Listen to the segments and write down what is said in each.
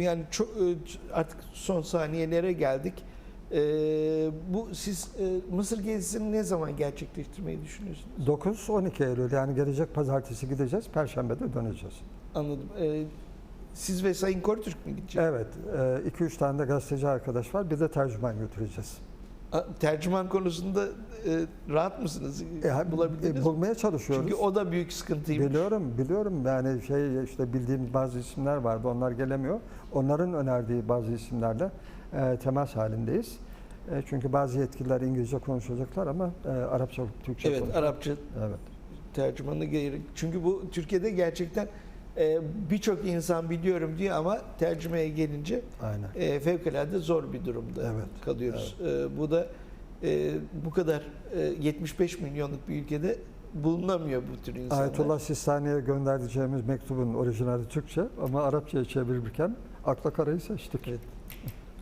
Yani çok e, artık son saniyelere geldik. Ee, bu siz e, Mısır gezisini ne zaman gerçekleştirmeyi düşünüyorsunuz? 9-12 Eylül yani gelecek pazartesi gideceğiz, perşembe de döneceğiz. Anladım. Ee, siz ve Sayın Kortürk mü gideceksiniz? Evet, 2-3 tane de gazeteci arkadaş var, bir de tercüman götüreceğiz. A- Tercüman konusunda e, rahat mısınız? E, Bulabildiniz e, mi? bulmaya çalışıyoruz. Çünkü o da büyük sıkıntıymış. Biliyorum, biliyorum. Yani şey işte bildiğim bazı isimler vardı, onlar gelemiyor. Onların önerdiği bazı isimlerle e, temas halindeyiz. E, çünkü bazı yetkililer İngilizce konuşacaklar ama e, Arapça, Türkçe Evet, konuşacak. Arapça Evet. tercümanı gerek. Çünkü bu Türkiye'de gerçekten e, birçok insan biliyorum diyor ama tercümeye gelince Aynen. e, fevkalade zor bir durumda Evet, kalıyoruz. E, bu da e, bu kadar e, 75 milyonluk bir ülkede bulunamıyor bu tür insanlar. Ayetullah Sistani'ye göndereceğimiz mektubun orijinali Türkçe ama Arapçaya çevirirken akla karayı seçtik. Evet.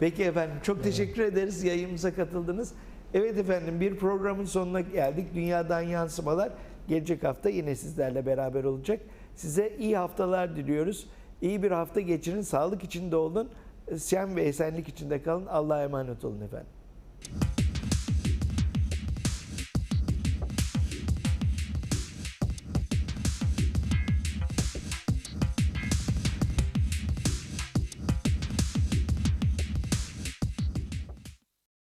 Peki efendim çok teşekkür ederiz yayınımıza katıldınız. Evet efendim bir programın sonuna geldik. Dünyadan yansımalar gelecek hafta yine sizlerle beraber olacak. Size iyi haftalar diliyoruz. İyi bir hafta geçirin. Sağlık içinde olun. Sen ve esenlik içinde kalın. Allah'a emanet olun efendim.